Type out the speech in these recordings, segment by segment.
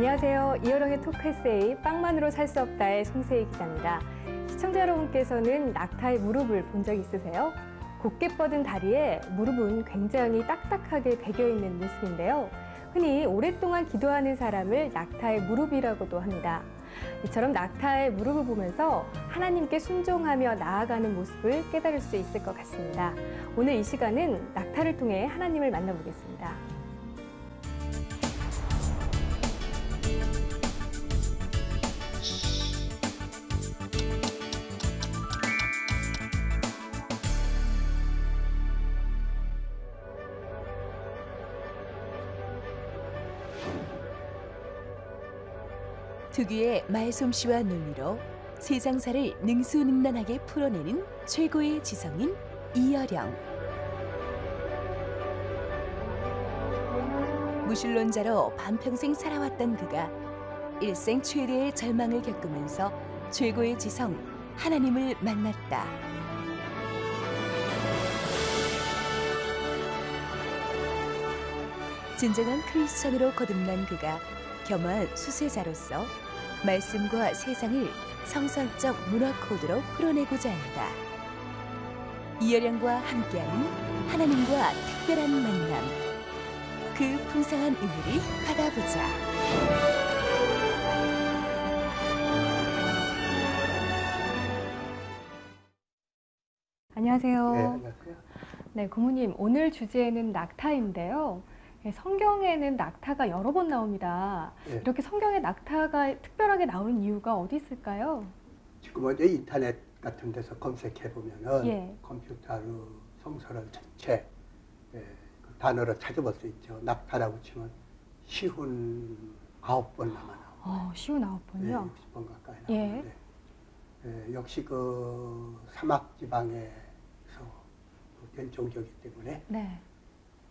안녕하세요. 이여령의 토크 에세이 빵만으로 살 수 없다의 송세희 기자입니다. 시청자 여러분께서는 낙타의 무릎을 본 적 있으세요? 곧게 뻗은 다리에 무릎은 굉장히 딱딱하게 베겨 있는 모습인데요. 흔히 오랫동안 기도하는 사람을 낙타의 무릎이라고도 합니다. 이처럼 낙타의 무릎을 보면서 하나님께 순종하며 나아가는 모습을 깨달을 수 있을 것 같습니다. 오늘 이 시간은 낙타를 통해 하나님을 만나보겠습니다. 특유의 말솜씨와 논리로 세상사를 능수능란하게 풀어내는 최고의 지성인 이여령. 무신론자로 반평생 살아왔던 그가 일생 최대의 절망을 겪으면서 최고의 지성 하나님을 만났다. 진정한 크리스천으로 거듭난 그가 겸한 수세자로서 말씀과 세상을 성서적 문화 코드로 풀어내고자 한다. 이여령과 함께하는 하나님과 특별한 만남. 그 풍성한 의미를 받아보자. 안녕하세요. 네, 안녕하세요. 네, 고모님 오늘 주제는 낙타인데요. 예, 성경에는 낙타가 여러 번 나옵니다. 네. 이렇게 성경에 낙타가 특별하게 나오는 이유가 어디 있을까요? 지금 이제 인터넷 같은 데서 검색해 보면은 예. 컴퓨터로 성서를 전체 예, 그 단어로 찾아볼 수 있죠. 낙타라고 치면 시훈 아홉 번 남아. 어, 쉬운 아홉 번이요. 60번 가까이 예. 나오는데 예, 역시 그 사막 지방에서 그 된종교이기 때문에 네.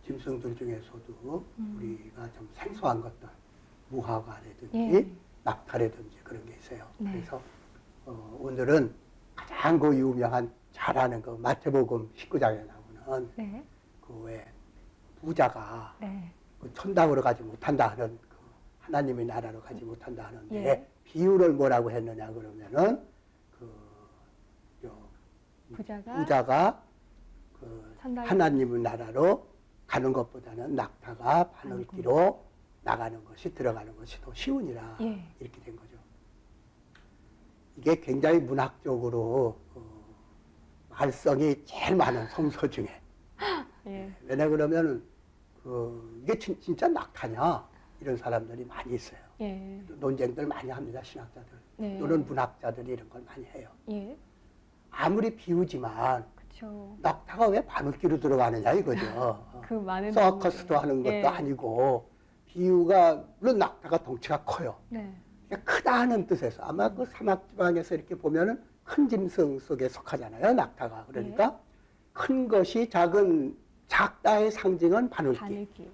짐승들 중에서도 음. 우리가 좀 생소한 것들 무화과라든지 예. 낙타라든지 그런 게 있어요. 네. 그래서 어, 오늘은 가장 그 유명한 잘 아는 그 마태복음 19장에 나오는 네. 그왜 부자가 네. 그 천당으로 가지 못한다 하는 그 하나님의 나라로 가지 못한다 하는데 예. 비유를 뭐라고 했느냐 그러면은 그 요, 부자가 부자가 그 하나님의 나라로 가는 것보다는 낙타가 바늘기로 나가는 것이 들어가는 것이 더 쉬우니라 예. 이렇게 된 거죠. 이게 굉장히 문학적으로 어, 말썽이 제일 많은 성서 중에 예. 왜냐 그러면은 그 이게 진, 진짜 낙타냐 이런 사람들이 많이 있어요. 예. 논쟁들 많이 합니다 신학자들 네. 또는 문학자들이 이런 걸 많이 해요. 예. 아무리 비우지만 그렇죠. 낙타가 왜 바늘기로 들어가느냐 이거죠. 그 많은 서커스도 하는 것도 예. 아니고 비유가 물론 낙타가 덩치가 커요. 네. 그러니까 크다 하는 뜻에서 아마 그 사막 지방에서 이렇게 보면은 큰 짐승 속에 속하잖아요. 낙타가 그러니까 예. 큰 것이 작은 작다의 상징은 바늘기, 바늘기.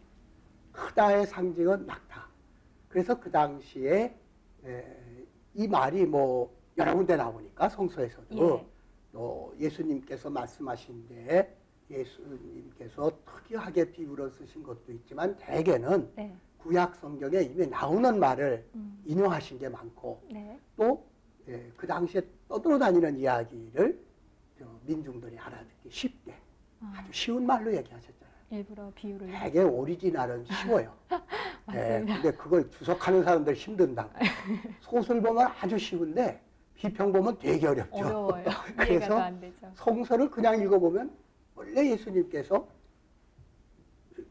크다의 상징은 낙타. 그래서 그 당시에 에, 이 말이 뭐 여러 군데 나오니까 성서에서도 예. 또 예수님께서 말씀하신데 예수님께서 특이하게 비유를 쓰신 것도 있지만 대개는 네. 구약 성경에 이미 나오는 말을 음. 인용하신 게 많고 네. 또그 당시에 떠돌아다니는 이야기를 저 민중들이 알아듣기 쉽게 아, 아주 쉬운 말로 얘기하셨잖아요. 일부러 비유를 되게 오리지널은 쉬워요. 네. 근데 그걸 주석하는 사람들 힘든다고. 소설 보면 아주 쉬운데 비평 보면 되게 어렵죠. 어려워요. 그래서. 성서를 그냥 읽어보면 원래 예수님께서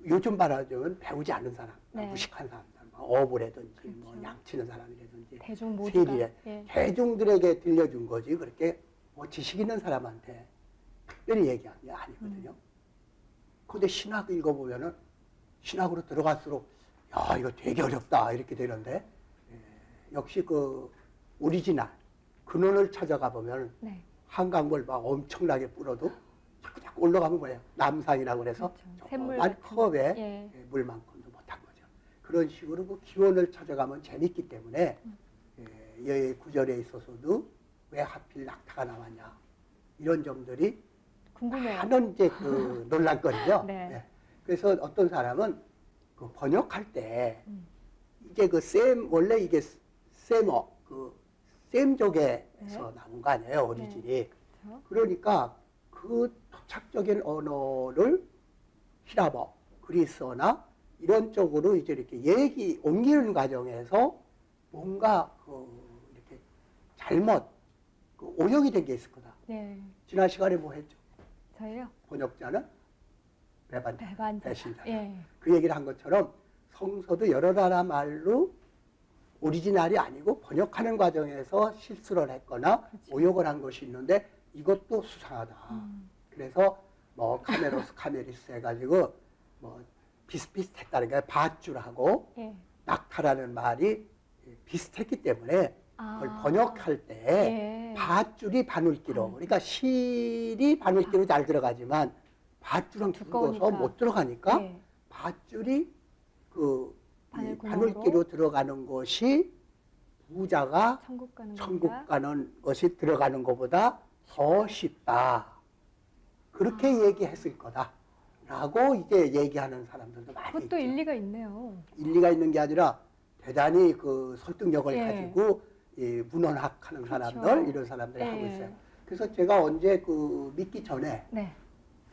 요즘 말하자면 배우지 않은 사람, 네. 무식한 사람들, 뭐 어부라든지 뭐 그렇죠. 양치는 사람이라든지 대중 모두가 세리에 예. 대중들에게 들려준 거지 그렇게 뭐 지식 있는 사람한테 특별히 얘기한 게 아니거든요. 음. 근데 신학 읽어보면은 신학으로 들어갈수록 야 이거 되게 어렵다 이렇게 되는데 예, 역시 그 오리지널 근원을 찾아가 보면 네. 한강물 막 엄청나게 뿌려도 자꾸 자꾸 올라가면 뭐예요 남산이라고 그래서 그렇죠. 조그만 컵에 예. 예, 물만큼도 못한 거죠. 그런 식으로 그 기원을 찾아가면 재밌기 때문에 음. 예, 이 구절에 있어서도 왜 하필 낙타가 나왔냐 이런 점들이 궁금해요. 많은 이제 그 논란거리죠. 네. 예. 그래서 어떤 사람은 그 번역할 때 음. 이게 그 셈, 원래 이게 셈어, 그 셈족에서 나온 거 아니에요, 오리진이. 그렇죠? 그러니까 그 토착적인 언어를 히라버, 그리스어나 이런 쪽으로 이제 이렇게 얘기 옮기는 과정에서 뭔가 그 이렇게 잘못 그 오역이 된 게 있을 거다. 네. 지난 시간에 뭐 했죠? 저예요. 번역자는 배반, 배반자. 배신자. 예. 그 얘기를 한 것처럼 성서도 여러 나라 말로 오리지널이 아니고 번역하는 과정에서 실수를 했거나 그렇죠. 오역을 한 것이 있는데 이것도 수상하다. 음. 그래서 뭐 카메로스 카메리스 해가지고 뭐 비슷비슷했다는 게 밧줄하고 예. 낙타라는 말이 비슷했기 때문에 그걸 아. 번역할 때 예. 밧줄이 바늘기로 그러니까 실이 바늘기로 잘 들어가지만 밧줄은 두꺼워서. 못 들어가니까 예. 밧줄이 그 바늘 이 구멍으로? 바늘기로 들어가는 것이 부자가 천국 가는 천국? 가는 것이 들어가는 것보다 더 쉽다. 그렇게 아. 얘기했을 거다. 라고 이제 얘기하는 사람들도 많이 그것도 있죠. 일리가 있네요. 일리가 있는 게 아니라 대단히 그 설득력을 예. 가지고 이 문헌학 하는 그렇죠. 사람들, 이런 사람들이 예. 하고 있어요. 그래서 제가 언제 그 믿기 전에 네.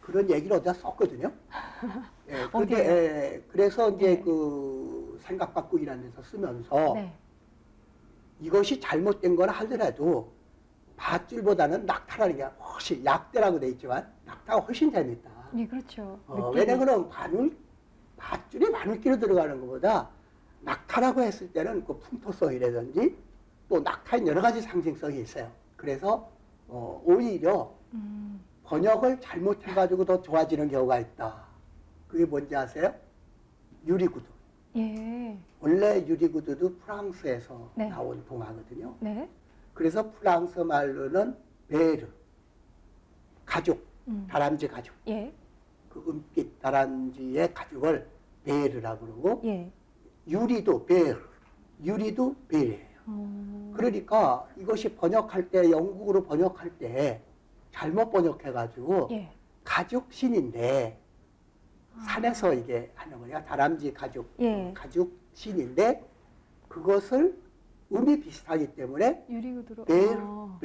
그런 얘기를 어디다 썼거든요. 예, 근데? 예, 그래서 이제 네. 그 생각바꾸기라는 데서 쓰면서 네. 이것이 잘못된 건 하더라도 밧줄보다는 낙타라는 게 훨씬 약대라고 돼 있지만 낙타가 훨씬 재밌다. 예, 그렇죠. 어. 왜냐면 바늘 밧줄이 바늘기로 들어가는 것보다 낙타라고 했을 때는 그 풍토성이라든지 또 낙타의 여러 가지 상징성이 있어요. 그래서 어, 오히려 음. 번역을 잘못해가지고 더 좋아지는 경우가 있다. 그게 뭔지 아세요? 유리구두. 예. 원래 유리구두도 프랑스에서 네. 나온 동화거든요. 네. 그래서 프랑스 말로는 베르, 가죽, 음. 다람쥐 가죽. 예. 그 은빛 다람쥐의 가죽을 베르라고 그러고 예. 유리도 베르, 유리도 베르예요. 어. 그러니까 이것이 번역할 때 영국으로 번역할 때 잘못 번역해가지고 예. 가죽 신인데 산에서 이게 하는 거야 다람쥐 가죽 예. 가죽 신인데 그것을 음이 비슷하기 때문에 유리구두로. 베르 아.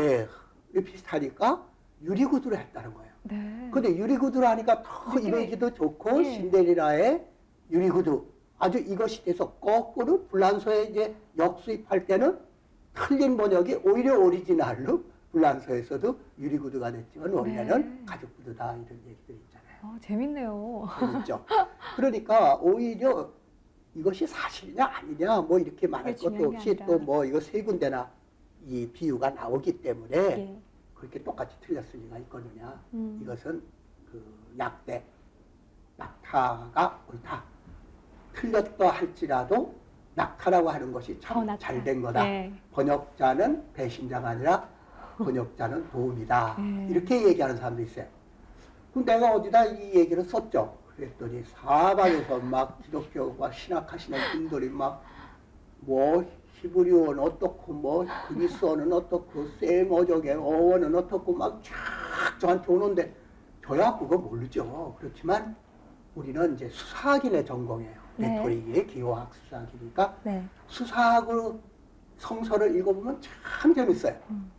이 비슷하니까 유리구두로 했다는 거예요. 네. 근데 유리구두로 하니까 더 느낌이- 이미지도 좋고 예. 신데렐라의 유리구두 아주 이것이 돼서 거꾸로 불란서에 이제 역수입할 때는 틀린 번역이 오히려 오리지널로 불란서에서도 유리구두가 됐지만 원래는 네. 가죽구두다 이런 얘기들 있잖아요. 어, 재밌네요. 그렇죠. 그러니까 오히려 이것이 사실이냐 아니냐 뭐 이렇게 말할 것도 없이. 또 뭐 이거 세 군데나 이 비유가 나오기 때문에 예. 그렇게 똑같이 틀렸을 리가 있거든요. 음. 이것은 그 약대 낙타가 옳다. 틀렸다 할지라도 낙타라고 하는 것이 어, 참 낙타. 잘된 거다. 예. 번역자는 배신자가 아니라 번역자는 도움이다. 예. 이렇게 얘기하는 사람도 있어요. 그럼 내가 어디다 이 얘기를 썼죠. 그랬더니 사방에서 막 기독교가 신학하시는 분들이 막 뭐 히브리어는 어떻고 뭐 그리스어는 어떻고 셈 어족의 어원은 어떻고 막 쫙 저한테 오는데 저야 그거 모르죠. 그렇지만 우리는 이제 수사학인의 전공이에요. 네. 레토릭의 기호학 수사학이니까 네. 수사학으로 성서를 읽어보면 참 재밌어요. 음.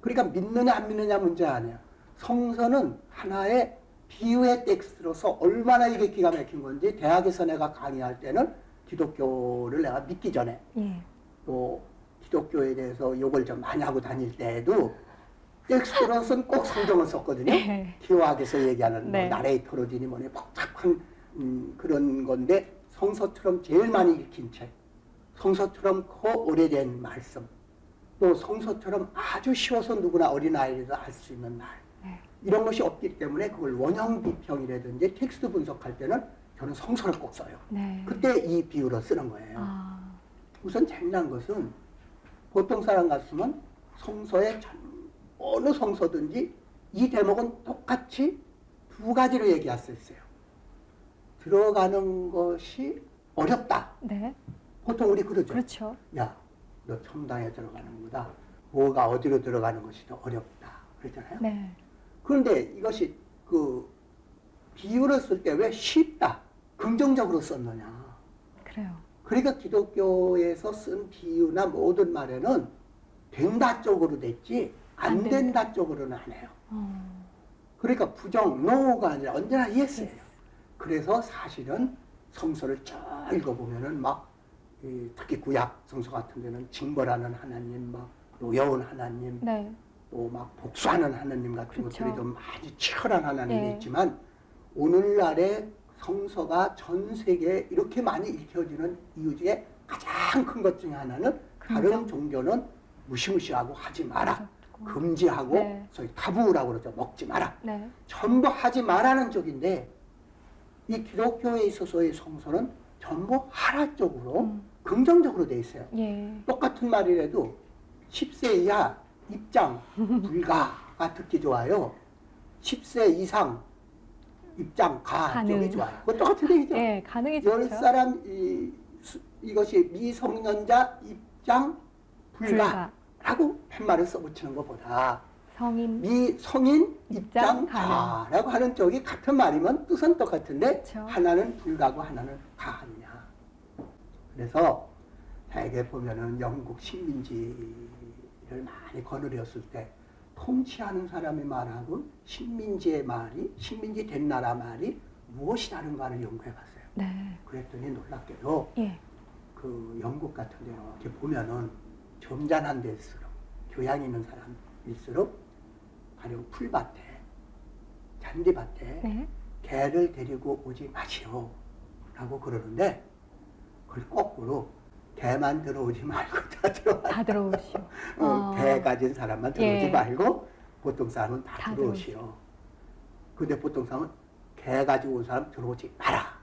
그러니까 믿느냐 안 믿느냐 문제 아니에요. 성서는 하나의 비유의 텍스트로서 얼마나 이게 기가 막힌 건지 대학에서 내가 강의할 때는 기독교를 내가 믿기 전에 예. 또 기독교에 대해서 욕을 좀 많이 하고 다닐 때에도 텍스트로서는 꼭 성경을 썼거든요. 예. 기호학에서 얘기하는 네. 뭐 나레이터로지니 뭐니 복잡한 음, 그런 건데 성서처럼 제일 많이 읽힌 책, 성서처럼 코 오래된 말씀, 또 성서처럼 아주 쉬워서 누구나 어린아이라도 알 수 있는 말 네. 이런 것이 없기 때문에 그걸 원형 비평이라든지 텍스트 분석할 때는 저는 성서를 꼭 써요. 네. 그때 이 비유로 쓰는 거예요. 아. 우선 재미난 것은 보통 사람 같으면 성서의 전, 어느 성서든지 이 대목은 똑같이 두 가지로 얘기할 수 있어요. 들어가는 것이 어렵다. 네. 보통 우리 그러죠. 그렇죠. 야, 너 청당에 들어가는 거다. 뭐가 어디로 들어가는 것이 더 어렵다. 그러잖아요. 네. 그런데 이것이 그 비유를 쓸 때 왜 쉽다, 긍정적으로 썼느냐. 그래요. 그러니까 기독교에서 쓴 비유나 모든 말에는 된다 쪽으로 됐지 안 안 된다. 된다 쪽으로는 안 해요. 어. 그러니까 부정, no가 아니라 언제나 yes예요. Yes. 그래서 사실은 성서를 쭉 읽어보면은 막 이, 특히 구약 성서 같은 데는 징벌하는 하나님, 막 노여운 하나님, 네. 또 막 복수하는 하나님 같은 그렇죠. 것들이 좀 많이 치열한 하나님이 예. 있지만 오늘날의 성서가 전 세계에 이렇게 많이 읽혀지는 이유 중에 가장 큰 것 중에 하나는 다른 긍정. 종교는 무시무시하고 하지 마라. 그렇고. 금지하고 네. 소위 타부라고 그러죠. 먹지 마라. 네. 전부 하지 말라는 쪽인데 이 기독교에 있어서의 성서는 전부 하라 쪽으로 음. 긍정적으로 돼 있어요. 예. 똑같은 말이라도 10세 이하 입장 불가가 듣기 좋아요. 10세 이상 입장 가. 쪽이 좋아요. 그거 똑같은 얘기죠. 예, 가능이 열 좋죠. 사람 이, 수- 이것이 미성년자 입장 불가. 불가 라고 팻말을 써붙이는 것보다 성인. 미성인 입장 가라고 하는 쪽이 같은 말이면 뜻은 똑같은데 그쵸. 하나는 불가고 하나는 가 아니냐. 그래서 대개 보면은 영국 식민지 를 많이 거느렸을 때 통치하는 사람의 말하고 식민지의 말이 식민지 된 나라 말이 무엇이 다른가를 연구해 봤어요. 네. 그랬더니 놀랍게도 예. 그 영국 같은 데는 이렇게 보면은 점잖은 데일수록 교양 있는 사람일수록 가령 풀밭에 잔디밭에 네. 개를 데리고 오지 마시오 라고 그러는데 그걸 거꾸로 개만 들어오지 말고 다 들어와 다 들어오시오. 어, 어. 개 가진 사람만 들어오지 예. 말고 보통 사람은 다, 다 들어오시오 근데 보통 사람은 개 가지고 온 사람 들어오지 마라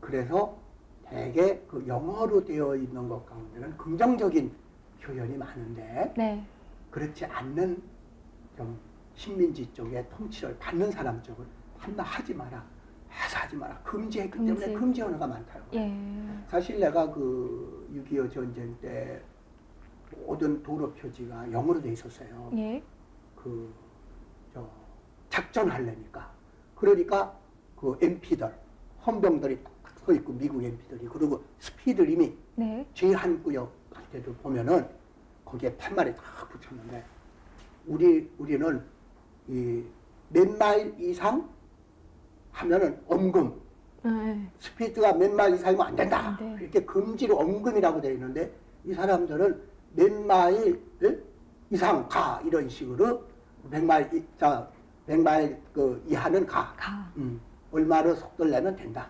그래서 대개 그 영어로 되어 있는 것 가운데는 긍정적인 표현이 많은데 네. 그렇지 않는 좀 식민지 쪽에 통치를 받는 사람 쪽은 한나 하지 마라 하지 마라 금지했기 때문에 금지. 금지 언어가 많다고 예. 사실 내가 그 6.25 전쟁 때 모든 도로 표지가 영어로 돼 있었어요 예. 그 저 작전하려니까 그러니까 그 MP들 헌병들이 딱서 있고 미국 MP들이 그리고 스피드림이 네. 제한 구역 갈 때도 보면은 거기에 팻말이 딱 붙였는데 우리 우리는 이 몇 마일 이상 하면은 엄금 네. 스피드가 몇 마일 이상이면 안 된다 안 돼. 이렇게 금지로 엄금이라고 되어 있는데 이 사람들은 몇 마일 이상 가 이런 식으로 100마일 이- 자 100마일 그 이하는 가 가. 음, 얼마로 속도를 내면 된다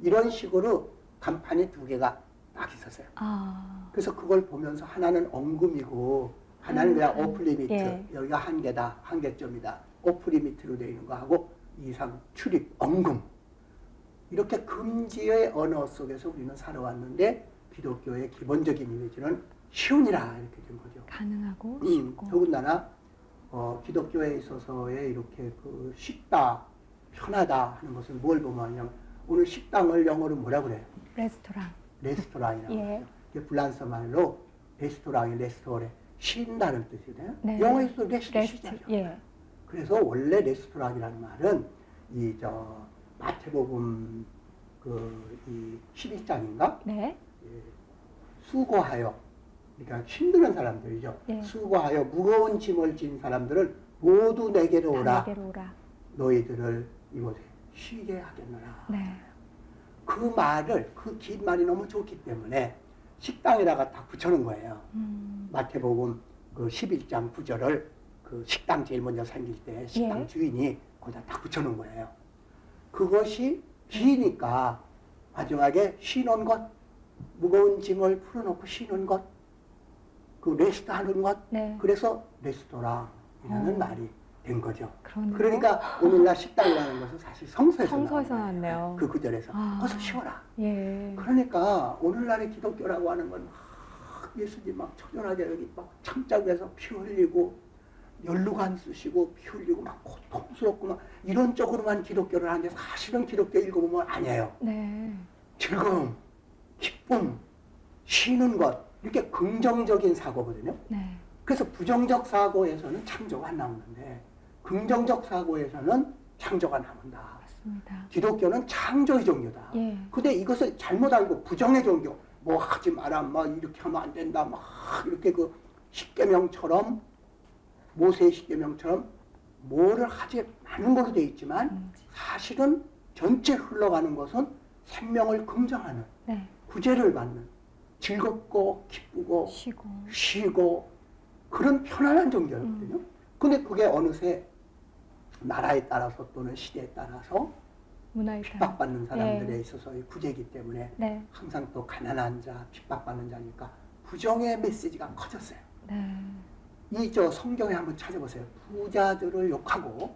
이런 식으로 간판이 두 개가 딱 있었어요. 아. 그래서 그걸 보면서 하나는 언금이고 하나는 그냥 음, 오프 리미트 예. 여기가 한계다 한계점이다 오프 리미트로 되어 있는 거 하고 이상 출입 언금 이렇게 금지의 언어 속에서 우리는 살아왔는데 기독교의 기본적인 이미지는 쉬운이라 이렇게 된 거죠. 가능하고 음, 쉽고. 더군다나 어, 기독교에 있어서의 이렇게 그 쉽다 편하다 하는 것은 뭘 보면 오늘 식당을 영어로 뭐라 그래요? 레스토랑. 레스토랑이라고 예. 하죠. 불란서 말로 레스토랑이 레스토레 쉰다는 뜻이거든요. 네. 영어에서도 레스토 레스토. 쉬잖아요. 예. 그래서 원래 레스토랑이라는 말은 이 저 마태복음 그이 12장인가 네. 수고하여 그러니까 힘드는 사람들이죠. 예. 수고하여 무거운 짐을 진 사람들을 모두 내게로 다 오라. 내게로 오라. 너희들을 이곳에 쉬게 하겠노라. 네. 그 말을 그 긴 말이 너무 좋기 때문에 식당에다가 딱 붙여놓은 거예요. 음. 마태복음 그 11장 9절을 그 식당 제일 먼저 생길 때 식당 예. 주인이 거기다 딱 붙여놓은 거예요. 그것이 기니까 마지막에 쉬는 것, 무거운 짐을 풀어놓고 쉬는 것, 그 레스트 하는 것, 네. 그래서 레스토랑이라는 어. 말이 된 거죠. 그러네요. 그러니까 오늘날 식당이라는 것은 사실 성서에서, 성서에서. 나왔네요. 그 구절에서 아. 어서 쉬어라. 예. 그러니까 오늘날의 기독교라고 하는 건 막 예수님 막 초전하게 여기 막 창작에서 피 흘리고 연루관 쓰시고 피 흘리고 막 고통스럽고 막 이런 쪽으로만 기독교를 하는데 사실은 기독교 읽어보면 아니에요. 네. 즐거움, 기쁨, 쉬는 것 이렇게 긍정적인 사고거든요. 네. 그래서 부정적 사고에서는 창조가 안 나오는데 긍정적 사고에서는 창조가 나온다. 맞습니다. 기독교는 창조의 종교다. 예. 근데 이것을 잘못 알고 부정의 종교, 뭐 하지 마라, 막 이렇게 하면 안 된다, 막 이렇게 그 십계명처럼 모세의 십계명처럼 뭐를 하지 않은 걸로 돼 있지만 음, 사실은 전체 흘러가는 것은 생명을 긍정하는 네. 구제를 받는 즐겁고 기쁘고 쉬고. 쉬고 그런 편안한 종교였거든요. 근데 그게 어느새 나라에 따라서 또는 시대에 따라서. 핍박받는 사람들에 있어서의 구제이기 때문에 네. 항상 또 가난한 자, 핍박받는 자니까 부정의 메시지가 커졌어요. 네. 이저 성경에 한번 찾아보세요. 부자들을 욕하고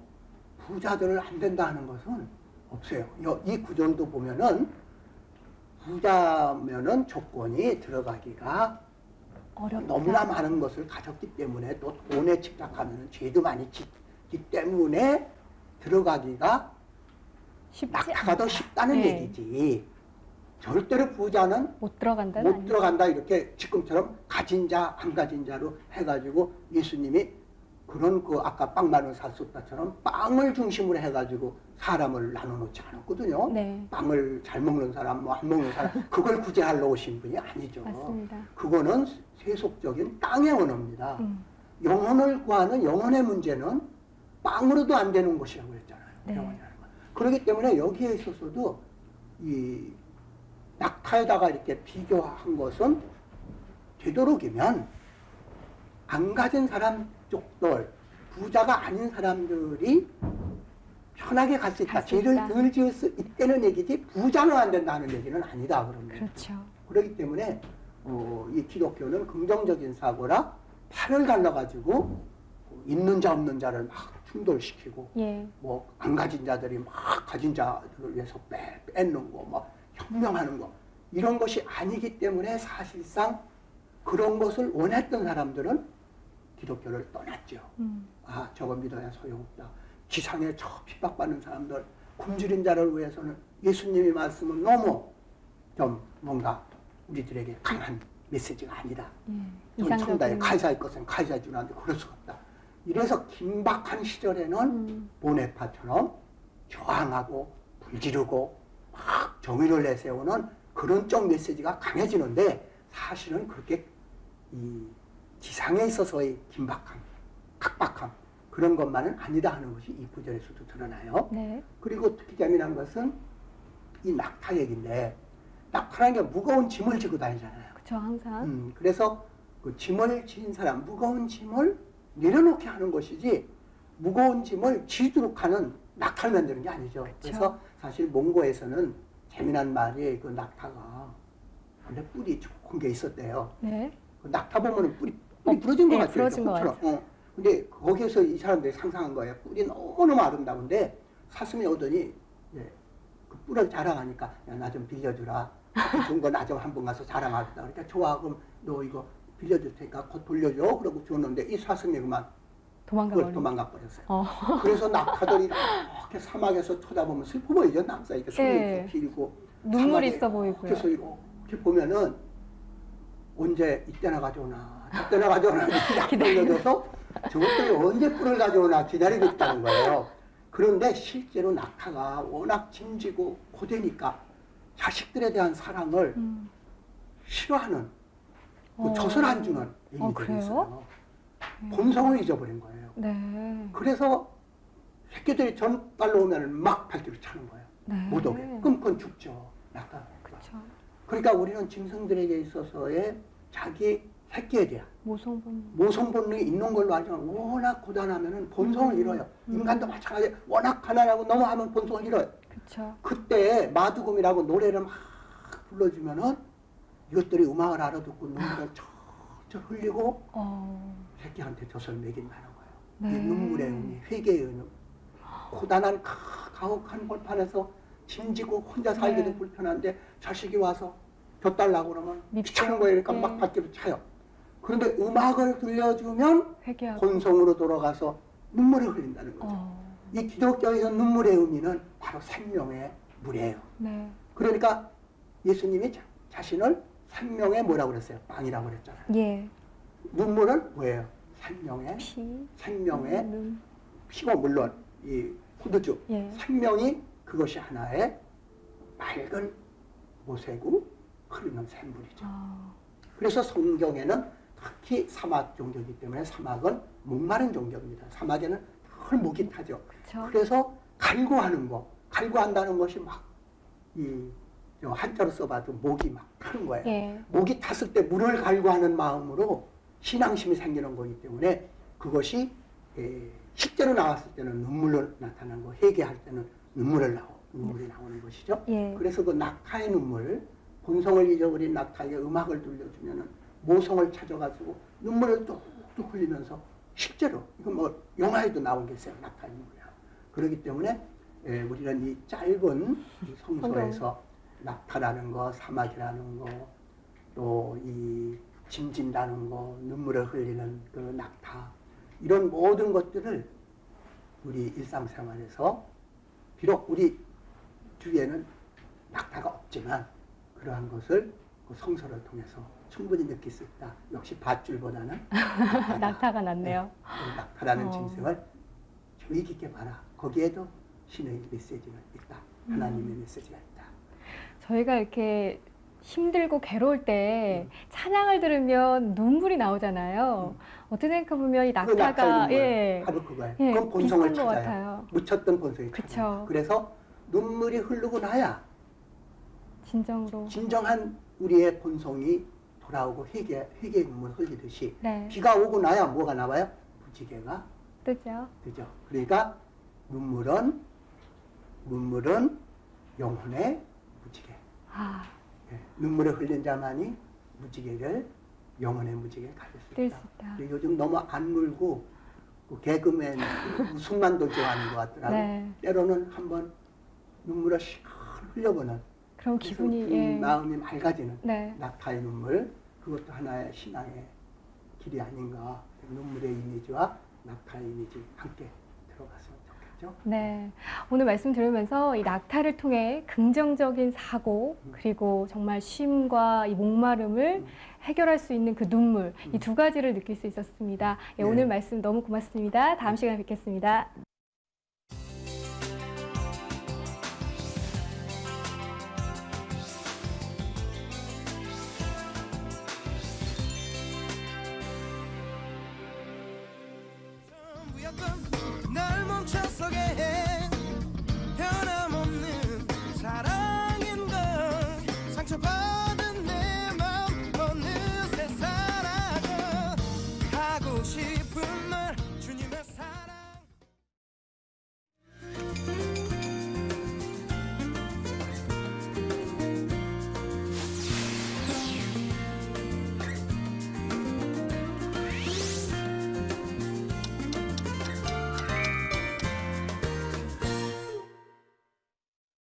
부자들을 안 된다 하는 것은 없어요. 여- 이 구절도 보면은 부자면은 조건이 들어가기가 어렵다. 너무나 많은 것을 가졌기 때문에 또 돈에 집착하면 죄도 많이 짓기 때문에 들어가기가 낙타가 더. 쉽다는 네. 얘기지. 절대로 부자는 못 들어간다는 못. 들어간다 이렇게 지금처럼 가진 자 안 가진 자로 해가지고 예수님이 그런 그 아까 빵만원 샀었다처럼 빵을 중심으로 해가지고 사람을 나눠놓지 않았거든요. 네. 빵을 잘 먹는 사람 뭐 안 먹는 사람 그걸 구제하러 오신 분이 아니죠. 맞습니다. 그거는 세속적인 땅의 언어입니다. 음. 영혼을 구하는 영혼의 문제는 빵으로도 안 되는 것이라고 했잖아요. 네. 그렇기 때문에 여기에 있어서도 이 낙타에다가 이렇게 비교한 것은 되도록이면 안 가진 사람 쪽들 부자가 아닌 사람들이 편하게 갈 수 있다. 죄를. 덜 지을 수 있다는 얘기지 부자는 안 된다는 얘기는 아니다. 그러면. 그렇죠. 그렇기 때문에 어, 이 기독교는 긍정적인 사고라 팔을 갈라가지고 있는 자 없는 자를 막 충돌시키고 예. 뭐안 가진 자들이 막 가진 자들을 위해서 빼, 뺏는 거, 막 혁명하는 거 이런 것이 아니기 때문에 사실상 그런 것을 원했던 사람들은 기독교를 떠났죠. 음. 아, 저거 믿어야 소용없다. 지상에 저 핍박받는 사람들, 굶주린 자를 위해서는 예수님이 말씀은 너무 좀 뭔가 우리들에게 강한 메시지가 아니다. 예. 전 청다에. 칼사의 것은 칼사에 주는데 그럴 수가 없다. 이래서 긴박한 시절에는 음. 보네파처럼 저항하고 불지르고 막 정의를 내세우는 그런 쪽 메시지가 강해지는데 사실은 그렇게 이 지상에 있어서의 긴박함, 각박함 그런 것만은 아니다 하는 것이 이 구절에서도 드러나요. 네. 그리고 특히 재미난 것은 이 낙타 얘기인데 낙타라는 게 무거운 짐을 지고 다니잖아요. 그렇죠. 항상. 음, 그래서 그 짐을 지닌 사람, 무거운 짐을 내려놓게 하는 것이지 무거운 짐을 지도록 하는 낙타를 만드는 게 아니죠. 그쵸. 그래서 사실 몽고에서는 재미난 말이 그 낙타가 원래 뿔이 좋은 게 있었대요. 네. 그 낙타 보면은 뿔이, 뿔이 부러진 것 네, 같아요. 부러진 것 꽃처럼. 어. 근데 거기에서 이 사람들이 상상한 거예요. 뿔이 너무너무 아름다운데 사슴이 오더니 예, 그 뿔을 자랑하니까 야, 나좀 빌려주라. 좋은 거나 좀 한번 가서 자랑하겠다. 그러니까 좋아 그럼 너 이거 빌려줄 테니까 곧 돌려줘. 그러고 줬는데 이 사슴이 그만 도망가 버린. 도망가 버렸어요. 어. 그래서 낙타들이 이렇게 사막에서 쳐다보면 슬퍼 보이죠. 낙사 이렇게 손이 네. 길고 눈물 있어 보이고요. 그래서 이렇게 보면은 언제 이때나 가져오나 저때나 가져오나 이렇게 돌려줘서 저것들이 언제 뿔을 가져오나 기다리고 있다는 거예요. 그런데 실제로 낙타가 워낙 짐지고 고되니까 자식들에 대한 사랑을 음. 싫어하는 그 어. 젖을 안 주는 어, 애기들이 그래요? 있어요. 본성을 잊어버린 거예요. 네. 그래서 새끼들이 전달로 오면 막 발뒤로 차는 거예요. 네. 못 오게. 그럼 그건 죽죠. 낙타. 그렇죠. 그러니까 우리는 짐승들에게 있어서의 자기 새끼에 대한 모성본. 모성 본능이 있는 걸로 알지만 워낙 고단하면 본성을 음. 잃어요. 음. 인간도 마찬가지. 워낙 가난하고 너무 하면 본성을 잃어요. 그렇죠. 그때 마두금이라고 노래를 막 불러주면은 이것들이 음악을 알아듣고 눈물을 철철 흘리고 어. 새끼한테 젖을 먹인다는 거예요. 네. 이 눈물의 의미, 회개의 의미. 고단한 가- 가혹한 벌판에서 짐지고 혼자 살기도 네. 불편한데 자식이 와서 젖 달라고 그러면 밉죠. 귀찮은 거예요. 그러니까 네. 막 발길을 차요. 그런데 음악을 들려주면 회개하고. 본성으로 돌아가서 눈물을 흘린다는 거죠. 어. 이 기독교에서 눈물의 의미는 바로 생명의 물이에요. 네. 그러니까 예수님이 자, 자신을 생명의 뭐라고 그랬어요? 빵이라고 그랬잖아요. 예. 눈물은 뭐예요? 생명의 피. 생명의 눈. 피고 물론 이 포도주 예. 생명이 그것이 하나의 맑은 모세고 흐르는 샘물이죠. 아, 그래서 성경에는 특히 사막 종교이기 때문에 사막은 목마른 종교입니다. 사막에는 늘 목이 타죠. 그렇죠. 그래서 갈구하는 거, 갈구한다는 것이 막, 이, 저 한자로 써봐도 목이 막 타는 거예요. 예. 목이 탔을 때 물을 갈구하는 마음으로 신앙심이 생기는 거기 때문에 그것이 에, 실제로 나왔을 때는 눈물로 나타나는 거, 회개할 때는 눈물을 나오, 눈물이 나오는 것이죠. 예. 그래서 그 낙타의 눈물, 본성을 잊어버린 낙타에게 음악을 들려주면은 모성을 찾아가지고 눈물을 뚝뚝 흘리면서 실제로 이거 뭐 영화에도 나온 게 있어요 낙타의 눈물이야. 그렇기 때문에 에, 우리는 이 짧은 이 성서에서 낙타라는 거, 사막이라는 거, 또이 짐진다는 거, 눈물을 흘리는 그 낙타 이런 모든 것들을 우리 일상생활에서 비록 우리 주위에는 낙타가 없지만 그러한 것을 그 성서를 통해서 충분히 느낄 수 있다. 역시 밧줄보다는. 낙타가 낫네요. 네, 낙타라는 어. 짐승을 주의 깊게 봐라. 거기에도 신의 메시지가 있다. 하나님의 메시지가 있다. 저희가 이렇게 힘들고 괴로울 때 음. 찬양을 들으면 눈물이 나오잖아요. 어떻게 생각해보면 이그 낙타가 예, 바로 그거예요. 예, 그건 본성을 찾아요. 같아요. 묻혔던 본성이. 찾아요. 그래서 눈물이 흐르고 나야 진정으로. 진정한 우리의 본성이 돌아오고 회개 회개의 눈물 흘리듯이 네, 비가 오고 나야 뭐가 나와요? 무지개가 뜨죠. 되죠. 그러니까 눈물은 눈물은 영혼의 무지개. 아, 예, 눈물을 흘린 자만이 무지개를 영혼의 무지개를 가질 수뜰 있다. 수 있다. 요즘 너무 안 물고 그 개그맨 그 웃음만 더 좋아하는 것 같더라고. 네. 때로는 한번 눈물을 시원 흘려보는 그래서 기분이 그 예, 마음이 맑아지는 네, 낙타의 눈물 그것도 하나의 신앙의 길이 아닌가. 눈물의 이미지와 낙타의 이미지 함께 들어갔으 면 좋겠죠. 네. 오늘 말씀 들으면서 이 낙타를 통해 긍정적인 사고 그리고 정말 쉼과 이 목마름을 음. 해결할 수 있는 그 눈물 이 음. 두 가지를 느낄 수 있었습니다. 예, 네. 오늘 말씀 너무 고맙습니다. 다음 시간에 뵙겠습니다. 날 멈춰서